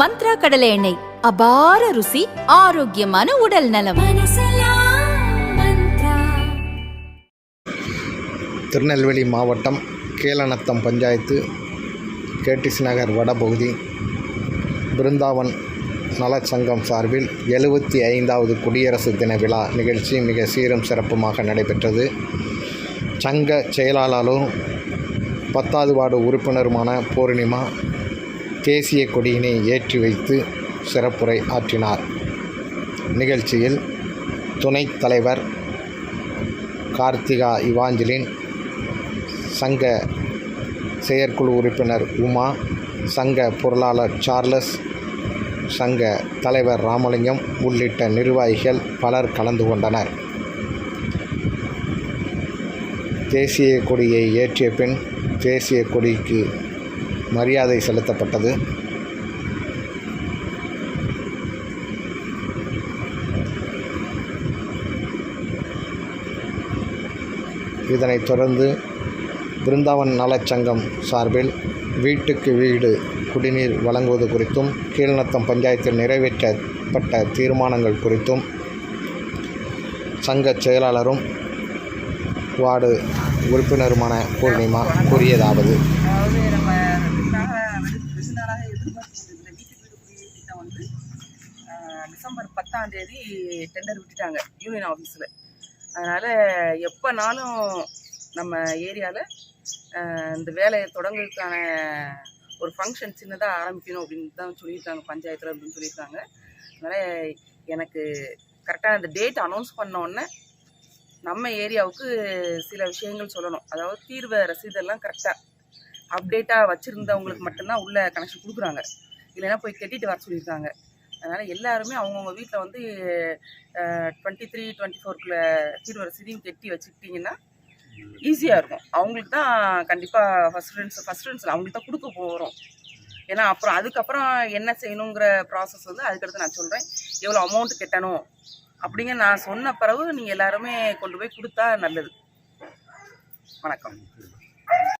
மந்த்ரா கடலை எண்ணெய். அபார ருசி ஆரோக்கியமான உடல் நலம். திருநெல்வேலி மாவட்டம் கீழநத்தம் பஞ்சாயத்து கேடிசி நகர் வடபகுதி பிருந்தாவன் நலச்சங்கம் சார்பில் எழுபத்தி ஐந்தாவது குடியரசு தின விழா நிகழ்ச்சி மிக சீரும் சிறப்புமாக நடைபெற்றது. சங்க செயலாளரும் பத்தாவது வார்டு உறுப்பினருமான பூர்ணிமா தேசிய கொடியினை ஏற்றி வைத்து சிறப்புரை ஆற்றினார். நிகழ்ச்சியில் துணைத் தலைவர் கார்த்திகா இவாஞ்சலின் சங்க செயற்குழு உறுப்பினர் உமா சங்க பொருளாளர் சார்லஸ் சங்க தலைவர் ராமலிங்கம் உள்ளிட்ட நிர்வாகிகள் பலர் கலந்து கொண்டனர். தேசிய கொடியை ஏற்றிய பின் தேசிய கொடிக்கு மரியாதை செலுத்தப்பட்டது. இதனைத் தொடர்ந்து பிருந்தாவன் நலச்சங்கம் சார்பில் வீட்டுக்கு வீடு குடிநீர் வழங்குவது குறித்தும் கீழ்நத்தம் பஞ்சாயத்தில் நிறைவேற்றப்பட்ட தீர்மானங்கள் குறித்தும் சங்க செயலாளரும் வார்டு உறுப்பினருமான பூர்ணிமா கூறியதாவது. டிசம்பர் பத்தாம் தேதி டெண்டர் விட்டுட்டாங்க யூனியன் ஆஃபீஸில் அதனால் எப்போனாலும் நம்ம ஏரியாவில் இந்த வேலையை தொடங்குறதுக்கான ஒரு ஃபங்க்ஷன் சின்னதாக ஆரம்பிக்கணும் அப்படின்னு தான் சொல்லியிருக்காங்க பஞ்சாயத்தில் அப்படின்னு சொல்லியிருக்காங்க. அதனால் எனக்கு கரெக்டாக அந்த டேட் அனௌன்ஸ் பண்ண உடனே நம்ம ஏரியாவுக்கு சில விஷயங்கள் சொல்லணும். அதாவது தீர்வை ரசீதெல்லாம் கரெக்டாக அப்டேட்டாக வச்சுருந்தவங்களுக்கு மட்டும்தான் உள்ள கனெக்ஷன் கொடுக்குறாங்க. இல்லைன்னா போய் கட்டிட்டு வர சொல்லியிருக்காங்க. அதனால் எல்லாருமே அவங்கவுங்க வீட்டில் வந்து டுவெண்ட்டி த்ரீ டுவெண்ட்டி ஃபோர்க்குள்ள தீர்வு ரசீதையும் கட்டி வச்சுக்கிட்டிங்கன்னா ஈஸியாக இருக்கும். அவங்களுக்கு தான் கண்டிப்பாக ஃபஸ்ட் ஃப்ரெண்ட்ஸ் ஃபஸ்ட் ஃப்ரெண்ட்ஸில் அவங்களுக்கு தான் கொடுக்க போகிறோம் ஏன்னா அப்புறம் அதுக்கப்புறம் என்ன செய்யணுங்கிற ப்ராசஸ் வந்து அதுக்கடுத்து நான் சொல்கிறேன் எவ்வளோ அமௌண்ட் கட்டணும்? அப்படிங்க நான் சொன்ன பிறகு நீங்கள் எல்லாருமே கொண்டு போய் கொடுத்தா நல்லது. வணக்கம்.